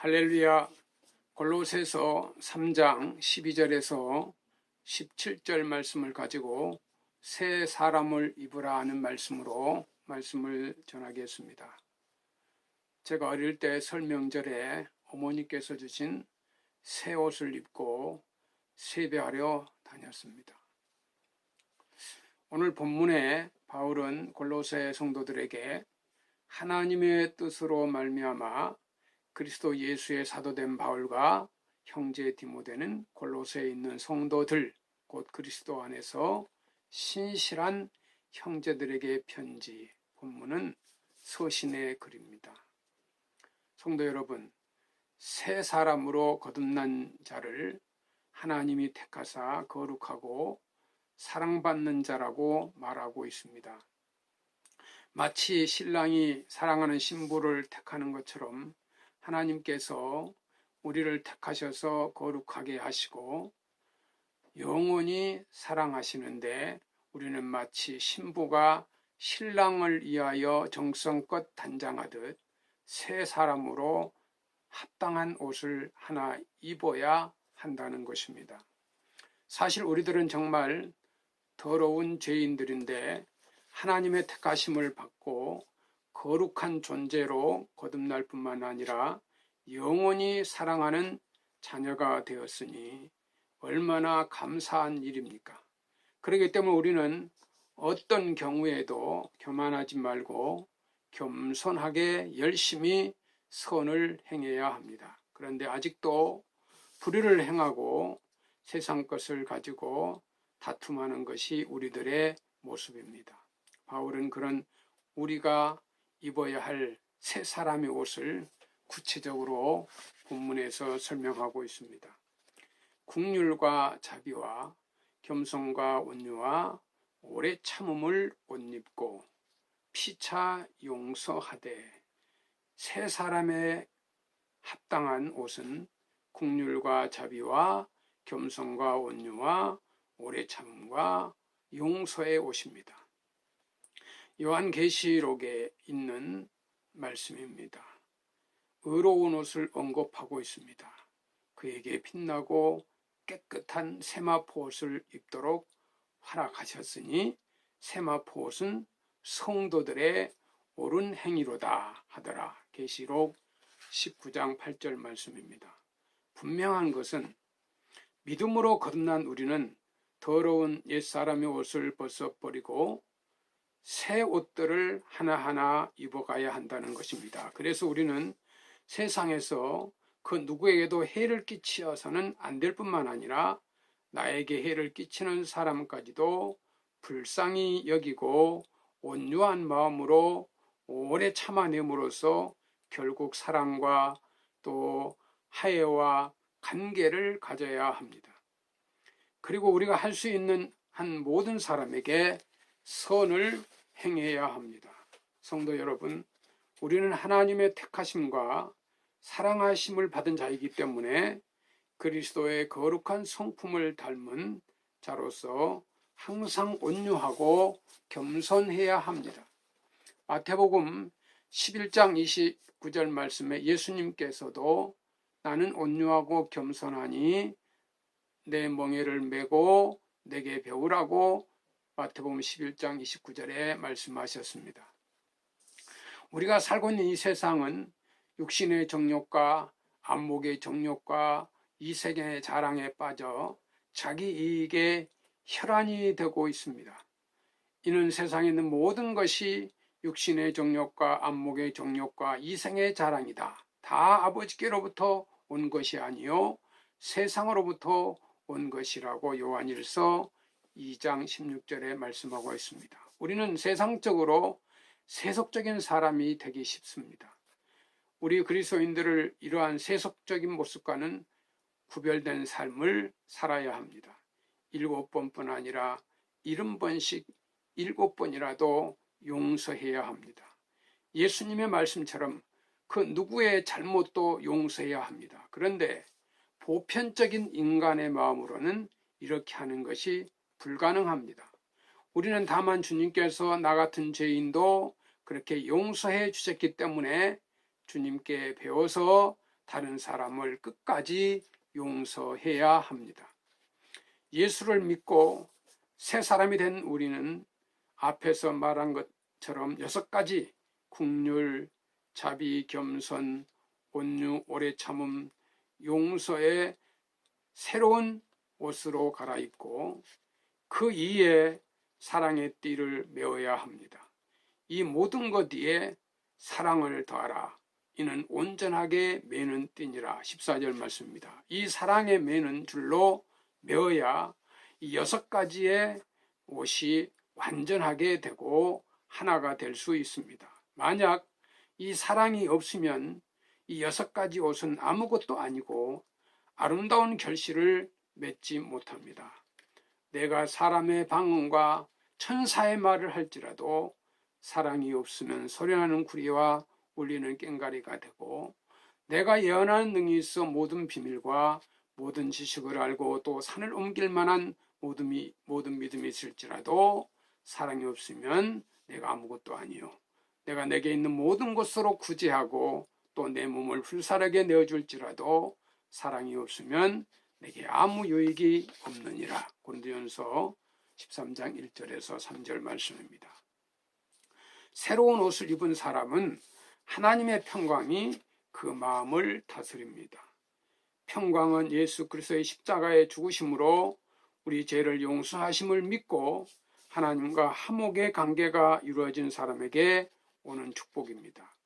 할렐루야 골로새서 3장 12절에서 17절 말씀을 가지고 새 사람을 입으라 하는 말씀으로 말씀을 전하겠습니다. 제가 어릴 때 설명절에 어머니께서 주신 새 옷을 입고 세배하려 다녔습니다. 오늘 본문에 바울은 골로새 성도들에게 하나님의 뜻으로 말미암아 그리스도 예수의 사도된 바울과 형제 디모데는 골로새에 있는 성도들 곧 그리스도 안에서 신실한 형제들에게 편지 본문은 서신의 글입니다. 성도 여러분, 새 사람으로 거듭난 자를 하나님이 택하사 거룩하고 사랑받는 자라고 말하고 있습니다. 마치 신랑이 사랑하는 신부를 택하는 것처럼 하나님께서 우리를 택하셔서 거룩하게 하시고 영원히 사랑하시는데 우리는 마치 신부가 신랑을 위하여 정성껏 단장하듯 새 사람으로 합당한 옷을 하나 입어야 한다는 것입니다. 사실 우리들은 정말 더러운 죄인들인데 하나님의 택하심을 받고 거룩한 존재로 거듭날 뿐만 아니라 영원히 사랑하는 자녀가 되었으니 얼마나 감사한 일입니까? 그렇기 때문에 우리는 어떤 경우에도 교만하지 말고 겸손하게 열심히 선을 행해야 합니다. 그런데 아직도 불의를 행하고 세상 것을 가지고 다툼하는 것이 우리들의 모습입니다. 바울은 그런 우리가 입어야 할 새 사람의 옷을 구체적으로 본문에서 설명하고 있습니다. 국률과 자비와 겸손과 온유와 오래 참음을 옷 입고 피차 용서하되 새 사람의 합당한 옷은 국률과 자비와 겸손과 온유와 오래 참음과 용서의 옷입니다. 요한계시록에 있는 말씀입니다. 의로운 옷을 언급하고 있습니다. 그에게 빛나고 깨끗한 세마포 옷을 입도록 허락하셨으니 세마포 옷은 성도들의 옳은 행위로다 하더라. 계시록 19장 8절 말씀입니다. 분명한 것은 믿음으로 거듭난 우리는 더러운 옛사람의 옷을 벗어버리고 새 옷들을 하나하나 입어가야 한다는 것입니다. 그래서 우리는 세상에서 그 누구에게도 해를 끼치어서는 안 될 뿐만 아니라 나에게 해를 끼치는 사람까지도 불쌍히 여기고 온유한 마음으로 오래 참아냄으로써 결국 사랑과 또 하애와 관계를 가져야 합니다. 그리고 우리가 할 수 있는 한 모든 사람에게 선을 행해야 합니다. 성도 여러분, 우리는 하나님의 택하심과 사랑하심을 받은 자이기 때문에 그리스도의 거룩한 성품을 닮은 자로서 항상 온유하고 겸손해야 합니다. 마태복음 11장 29절 말씀에 예수님께서도 나는 온유하고 겸손하니 내 멍에를 메고 내게 배우라고 마태복음 11장 29절에 말씀하셨습니다. 우리가 살고 있는 이 세상은 육신의 정욕과 안목의 정욕과 이 세계의 자랑에 빠져 자기 이익에 혈안이 되고 있습니다. 이는 세상에 있는 모든 것이 육신의 정욕과 안목의 정욕과 이생의 자랑이다. 다 아버지께로부터 온 것이 아니요 세상으로부터 온 것이라고 요한일서 2장 16절에 말씀하고 있습니다. 우리는 세상적으로 세속적인 사람이 되기 쉽습니다. 우리 그리스도인들을 이러한 세속적인 모습과는 구별된 삶을 살아야 합니다. 일곱 번뿐 아니라 일흔 번씩 일곱 번이라도 용서해야 합니다. 예수님의 말씀처럼 그 누구의 잘못도 용서해야 합니다. 그런데 보편적인 인간의 마음으로는 이렇게 하는 것이 불가능합니다. 우리는 다만 주님께서 나 같은 죄인도 그렇게 용서해 주셨기 때문에 주님께 배워서 다른 사람을 끝까지 용서해야 합니다. 예수를 믿고 새 사람이 된 우리는 앞에서 말한 것처럼 여섯 가지 국률, 자비, 겸손, 온유, 오래 참음, 용서의 새로운 옷으로 갈아입고 그 이에 사랑의 띠를 메어야 합니다. 이 모든 것 뒤에 사랑을 더하라. 이는 온전하게 매는 띠니라. 14절 말씀입니다. 이 사랑에 매는 줄로 메어야 이 여섯 가지의 옷이 완전하게 되고 하나가 될 수 있습니다. 만약 이 사랑이 없으면 이 여섯 가지 옷은 아무것도 아니고 아름다운 결실을 맺지 못합니다. 내가 사람의 방언과 천사의 말을 할지라도 사랑이 없으면 소리나는 구리와 울리는 꽹가리가 되고 내가 예언하는 능이 있어 모든 비밀과 모든 지식을 알고 또 산을 옮길 만한 모든, 미, 모든 믿음이 있을지라도 사랑이 없으면 내가 아무것도 아니요. 내가 내게 있는 모든 것으로 구제하고 또 내 몸을 불사르게 내어줄지라도 사랑이 없으면 내게 아무 유익이 없느니라. 고린도전서 13장 1절에서 3절 말씀입니다. 새로운 옷을 입은 사람은 하나님의 평강이 그 마음을 다스립니다. 평강은 예수 그리스도의 십자가의 죽으심으로 우리 죄를 용서하심을 믿고 하나님과 화목의 관계가 이루어진 사람에게 오는 축복입니다.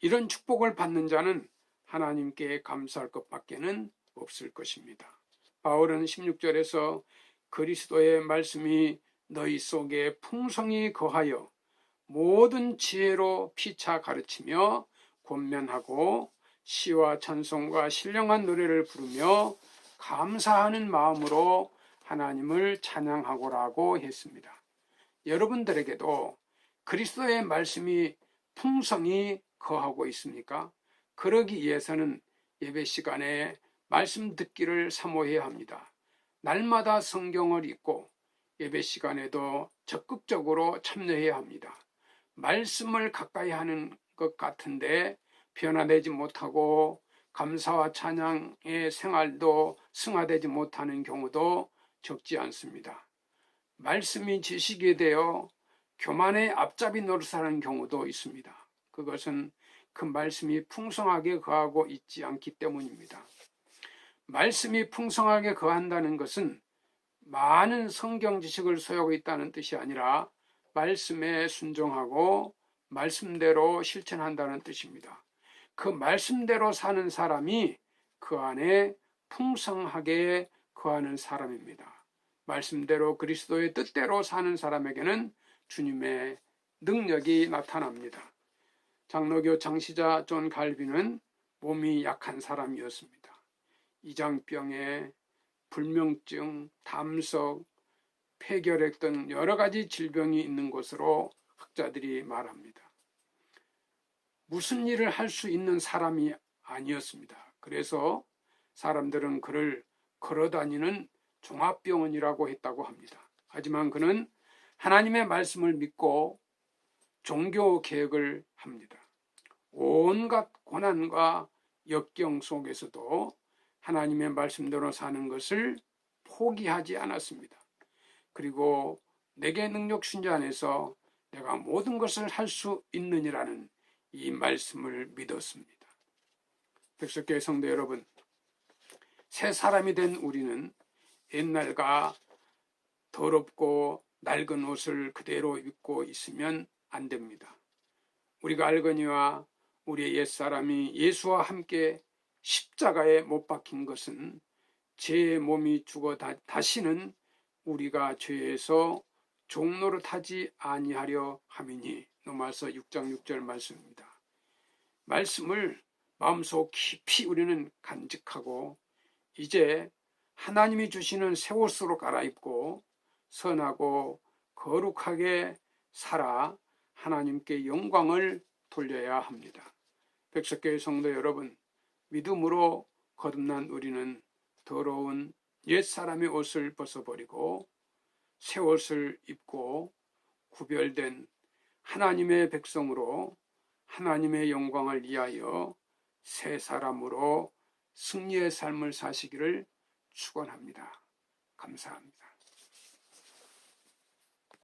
이런 축복을 받는 자는 하나님께 감사할 것밖에는 없을 것입니다. 바울은 16절에서 그리스도의 말씀이 너희 속에 풍성히 거하여 모든 지혜로 피차 가르치며 권면하고 시와 찬송과 신령한 노래를 부르며 감사하는 마음으로 하나님을 찬양하고라고 했습니다. 여러분들에게도 그리스도의 말씀이 풍성히 거하고 있습니까? 그러기 위해서는 예배 시간에 말씀 듣기를 사모해야 합니다. 날마다 성경을 읽고 예배 시간에도 적극적으로 참여해야 합니다. 말씀을 가까이 하는 것 같은데 변화되지 못하고 감사와 찬양의 생활도 승화되지 못하는 경우도 적지 않습니다. 말씀이 지식이 되어 교만의 앞잡이 노릇하는 경우도 있습니다. 그것은 그 말씀이 풍성하게 거하고 있지 않기 때문입니다. 말씀이 풍성하게 거한다는 것은 많은 성경 지식을 소유하고 있다는 뜻이 아니라 말씀에 순종하고 말씀대로 실천한다는 뜻입니다. 그 말씀대로 사는 사람이 그 안에 풍성하게 거하는 사람입니다. 말씀대로 그리스도의 뜻대로 사는 사람에게는 주님의 능력이 나타납니다. 장로교 장시자 존 갈비는 몸이 약한 사람이었습니다. 이장병에 불명증, 담석, 폐결핵 등 여러 가지 질병이 있는 것으로 학자들이 말합니다. 무슨 일을 할 수 있는 사람이 아니었습니다. 그래서 사람들은 그를 걸어다니는 종합병원이라고 했다고 합니다. 하지만 그는 하나님의 말씀을 믿고 종교 개혁을 합니다. 온갖 고난과 역경 속에서도 하나님의 말씀대로 사는 것을 포기하지 않았습니다. 그리고 내게 능력 순자 안에서 내가 모든 것을 할 수 있느니라는 이 말씀을 믿었습니다. 백석교회 성도 여러분, 새 사람이 된 우리는 옛날과 더럽고 낡은 옷을 그대로 입고 있으면 안 됩니다. 우리가 알거니와 우리의 옛사람이 예수와 함께 십자가에 못 박힌 것은 제 몸이 죽어 다시는 우리가 죄에서 종로를 타지 아니하려 함이니 로마서 6장 6절 말씀입니다. 말씀을 마음속 깊이 우리는 간직하고 이제 하나님이 주시는 새 옷으로 갈아입고 선하고 거룩하게 살아 하나님께 영광을 돌려야 합니다. 백석교회 성도 여러분, 믿음으로 거듭난 우리는 더러운 옛 사람의 옷을 벗어버리고 새 옷을 입고 구별된 하나님의 백성으로 하나님의 영광을 위하여 새 사람으로 승리의 삶을 사시기를 축원합니다. 감사합니다.